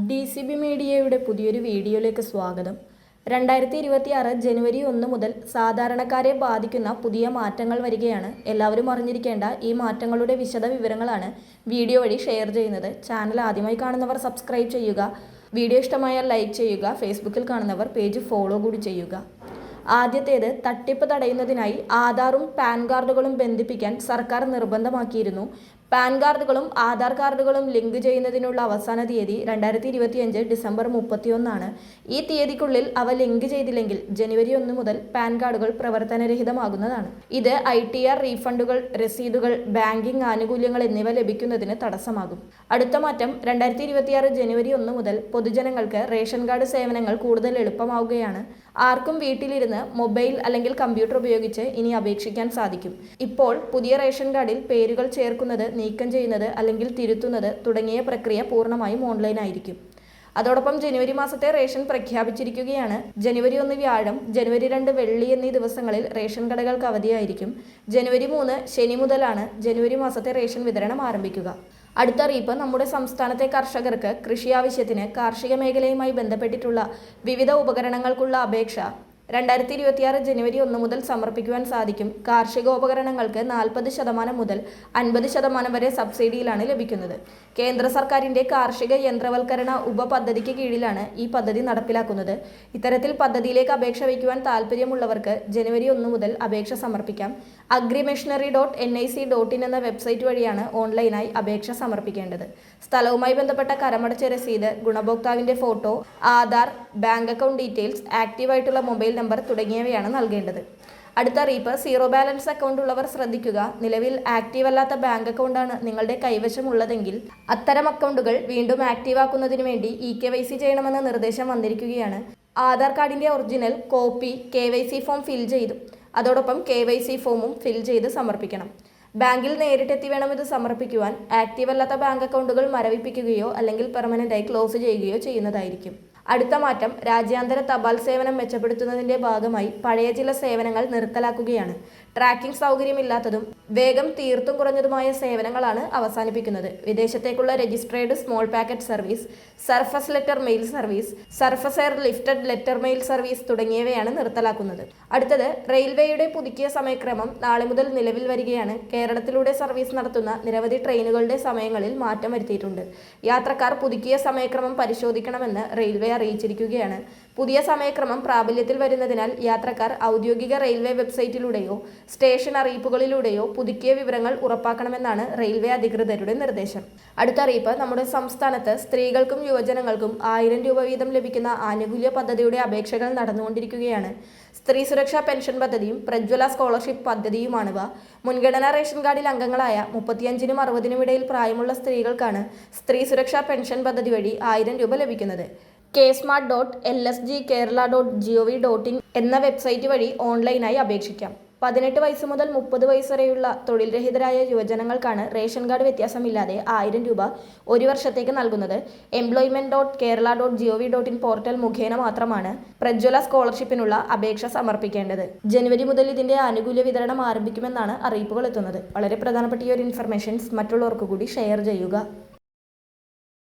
D C B മീഡിയയുടെ പുതിയൊരു വീഡിയോയിലേക്ക് സ്വാഗതം. രണ്ടായിരത്തി ഇരുപത്തി ആറ് ജനുവരി ഒന്ന് മുതൽ സാധാരണക്കാരെ ബാധിക്കുന്ന പുതിയ മാറ്റങ്ങൾ വരികയാണ്. എല്ലാവരും അറിഞ്ഞിരിക്കേണ്ട ഈ മാറ്റങ്ങളുടെ വിശദ വിവരങ്ങളാണ് വീഡിയോ വഴി ഷെയർ ചെയ്യുന്നത്. ചാനൽ ആദ്യമായി കാണുന്നവർ സബ്സ്ക്രൈബ് ചെയ്യുക. വീഡിയോ ഇഷ്ടമായാൽ ലൈക്ക് ചെയ്യുക. ഫേസ്ബുക്കിൽ കാണുന്നവർ പേജ് ഫോളോ കൂടി ചെയ്യുക. ആദ്യത്തേത് തട്ടിപ്പ് തടയുന്നതിനായി ആധാറും പാൻ കാർഡുകളും ബന്ധിപ്പിക്കാൻ സർക്കാർ നിർബന്ധമാക്കിയിരുന്നു. പാൻ കാർഡുകളും ആധാർ കാർഡുകളും ലിങ്ക് ചെയ്യുന്നതിനുള്ള അവസാന തീയതി രണ്ടായിരത്തി ഇരുപത്തിയഞ്ച് ഡിസംബർ മുപ്പത്തിയൊന്നാണ്. ഈ തീയതിക്കുള്ളിൽ അവ ലിങ്ക് ചെയ്തില്ലെങ്കിൽ ജനുവരി ഒന്ന് മുതൽ പാൻ കാർഡുകൾ പ്രവർത്തനരഹിതമാകുന്നതാണ്. ഇത് ഐ ടി ആർ റീഫണ്ടുകൾ രസീതുകൾ ബാങ്കിംഗ് ആനുകൂല്യങ്ങൾ എന്നിവ ലഭിക്കുന്നതിന് തടസ്സമാകും. അടുത്ത മാറ്റം രണ്ടായിരത്തി ഇരുപത്തിയാറ് ജനുവരി ഒന്ന് മുതൽ പൊതുജനങ്ങൾക്ക് റേഷൻ കാർഡ് സേവനങ്ങൾ കൂടുതൽ എളുപ്പമാവുകയാണ്. ആർക്കും വീട്ടിലിരുന്ന് മൊബൈൽ അല്ലെങ്കിൽ കമ്പ്യൂട്ടർ ഉപയോഗിച്ച് ഇനി അപേക്ഷിക്കാൻ സാധിക്കും. ഇപ്പോൾ പുതിയ റേഷൻ കാർഡിൽ പേരുകൾ ചേർക്കുന്നത് നീക്കം ചെയ്യുന്നത് അല്ലെങ്കിൽ തിരുത്തുന്നത് തുടങ്ങിയ പ്രക്രിയ പൂർണമായും ഓൺലൈനായിരിക്കും. അതോടൊപ്പം ജനുവരി മാസത്തെ റേഷൻ പ്രഖ്യാപിച്ചിരിക്കുകയാണ്. ജനുവരി ഒന്ന് വ്യാഴം ജനുവരി രണ്ട് വെള്ളി എന്നീ ദിവസങ്ങളിൽ റേഷൻ കടകൾക്ക് അവധിയായിരിക്കും. ജനുവരി മൂന്ന് ശനി മുതലാണ് ജനുവരി മാസത്തെ റേഷൻ വിതരണം ആരംഭിക്കുക. അടുത്ത അറിയിപ്പ് നമ്മുടെ സംസ്ഥാനത്തെ കർഷകർക്ക് കൃഷി ആവശ്യത്തിന് കാർഷിക മേഖലയുമായി ബന്ധപ്പെട്ടിട്ടുള്ള വിവിധ ഉപകരണങ്ങൾക്കുള്ള അപേക്ഷ രണ്ടായിരത്തി ഇരുപത്തിയാറ് ജനുവരി ഒന്ന് മുതൽ സമർപ്പിക്കുവാൻ സാധിക്കും. കാർഷികോപകരണങ്ങൾക്ക് നാൽപ്പത് ശതമാനം മുതൽ അൻപത് ശതമാനം വരെ സബ്സിഡിയിലാണ് ലഭിക്കുന്നത്. കേന്ദ്ര സർക്കാരിന്റെ കാർഷിക യന്ത്രവൽക്കരണ ഉപപദ്ധതിക്ക് കീഴിലാണ് ഈ പദ്ധതി നടപ്പിലാക്കുന്നത്. ഇത്തരത്തിൽ പദ്ധതിയിലേക്ക് അപേക്ഷ വയ്ക്കുവാൻ താൽപ്പര്യമുള്ളവർക്ക് ജനുവരി ഒന്ന് മുതൽ അപേക്ഷ സമർപ്പിക്കാം. Agrimachinery dot N I C dot in എന്ന വെബ്സൈറ്റ് വഴിയാണ് ഓൺലൈനായി അപേക്ഷ സമർപ്പിക്കേണ്ടത്. സ്ഥലവുമായി ബന്ധപ്പെട്ട കരമടച്ച രസീത് ഗുണഭോക്താവിന്റെ photo Aadhaar bank account details ആക്റ്റീവായിട്ടുള്ള mobile number തുടങ്ങിയവയാണ് നൽകേണ്ടത്. അടുത്ത അറിയിപ്പ് സീറോ ബാലൻസ് അക്കൗണ്ട് ഉള്ളവർ ശ്രദ്ധിക്കുക. നിലവിൽ ആക്റ്റീവ് അല്ലാത്ത ബാങ്ക് അക്കൗണ്ടാണ് നിങ്ങളുടെ കൈവശമുള്ളതെങ്കിൽ അത്തരം അക്കൗണ്ടുകൾ വീണ്ടും ആക്റ്റീവ് ആക്കുന്നതിന് വേണ്ടി ഇ കെ വൈ സി ചെയ്യണമെന്ന നിർദ്ദേശം വന്നിരിക്കുകയാണ്. ആധാർ കാർഡിന്റെ original copy K Y C form fill ചെയ്തു. അതോടൊപ്പം കെ വൈ സി ഫോമും ഫിൽ ചെയ്ത് സമർപ്പിക്കണം. ബാങ്കിൽ നേരിട്ടെത്തി വേണം ഇത് സമർപ്പിക്കുവാൻ. ആക്റ്റീവ് അല്ലാത്ത ബാങ്ക് അക്കൗണ്ടുകൾ മരവിപ്പിക്കുകയോ അല്ലെങ്കിൽ പെർമനന്റായി ക്ലോസ് ചെയ്യുകയോ ചെയ്യുന്നതായിരിക്കും. അടുത്ത മാറ്റം രാജ്യാന്തര തപാൽ സേവനം മെച്ചപ്പെടുത്തുന്നതിന്റെ ഭാഗമായി പഴയ ചില സേവനങ്ങൾ നിർത്തലാക്കുകയാണ്. ട്രാക്കിംഗ് സൗകര്യമില്ലാത്തതും വേഗം തീർത്തും കുറഞ്ഞതുമായ സേവനങ്ങളാണ് അവസാനിപ്പിക്കുന്നത്. വിദേശത്തേക്കുള്ള registered small packet service surface letter mail service surface air lifted letter mail service തുടങ്ങിയവയാണ് നിർത്തലാക്കുന്നത്. അടുത്തത് റെയിൽവേയുടെ പുതുക്കിയ സമയക്രമം നാളെ മുതൽ നിലവിൽ വരികയാണ്. കേരളത്തിലൂടെ സർവീസ് നടത്തുന്ന നിരവധി ട്രെയിനുകളുടെ സമയങ്ങളിൽ മാറ്റം വരുത്തിയിട്ടുണ്ട്. യാത്രക്കാർ പുതുക്കിയ സമയക്രമം പരിശോധിക്കണമെന്ന് റെയിൽവേ അറിയിച്ചിരിക്കുകയാണ്. പുതിയ സമയക്രമം പ്രാബല്യത്തിൽ വരുന്നതിനാൽ യാത്രക്കാർ ഔദ്യോഗിക റെയിൽവേ വെബ്സൈറ്റിലൂടെയോ സ്റ്റേഷൻ അറിയിപ്പുകളിലൂടെയോ പുതുക്കിയ വിവരങ്ങൾ ഉറപ്പാക്കണമെന്നാണ് റെയിൽവേ അധികൃതരുടെ നിർദ്ദേശം. അടുത്ത അറിയിപ്പ് നമ്മുടെ സംസ്ഥാനത്ത് സ്ത്രീകൾക്കും യുവജനങ്ങൾക്കും ആയിരം രൂപ വീതം ലഭിക്കുന്ന ആനുകൂല്യ പദ്ധതിയുടെ അപേക്ഷകൾ നടന്നുകൊണ്ടിരിക്കുകയാണ്. സ്ത്രീ സുരക്ഷാ പെൻഷൻ പദ്ധതിയും പ്രജ്വല സ്കോളർഷിപ്പ് പദ്ധതിയുമാണിവ. മുൻഗണനാ റേഷൻ കാർഡിൽ അംഗങ്ങളായ മുപ്പത്തിയഞ്ചിനും അറുപതിനും ഇടയിൽ പ്രായമുള്ള സ്ത്രീകൾക്കാണ് സ്ത്രീ സുരക്ഷാ പെൻഷൻ പദ്ധതി വഴി ആയിരം രൂപ ലഭിക്കുന്നത്. K smart dot L S G Kerala dot G O V dot in എന്ന വെബ്സൈറ്റ് വഴി ഓൺലൈനായി അപേക്ഷിക്കാം. പതിനെട്ട് വയസ്സ് മുതൽ മുപ്പത് വയസ്സ് വരെയുള്ള തൊഴിൽ രഹിതരായ യുവജനങ്ങൾക്കാണ് റേഷൻ കാർഡ് വ്യത്യാസമില്ലാതെ ആയിരം രൂപ ഒരു വർഷത്തേക്ക് നൽകുന്നത്. Employment dot Kerala dot G O V dot in portal മുഖേന മാത്രമാണ് പ്രജ്വല സ്കോളർഷിപ്പിനുള്ള അപേക്ഷ സമർപ്പിക്കേണ്ടത്. ജനുവരി മുതൽ ഇതിന്റെ ആനുകൂല്യ വിതരണം ആരംഭിക്കുമെന്നാണ് അറിയിപ്പുകൾ എത്തുന്നത്. വളരെ പ്രധാനപ്പെട്ട ഈ ഒരു ഇൻഫർമേഷൻസ് മറ്റുള്ളവർക്ക് കൂടി ഷെയർ ചെയ്യുക.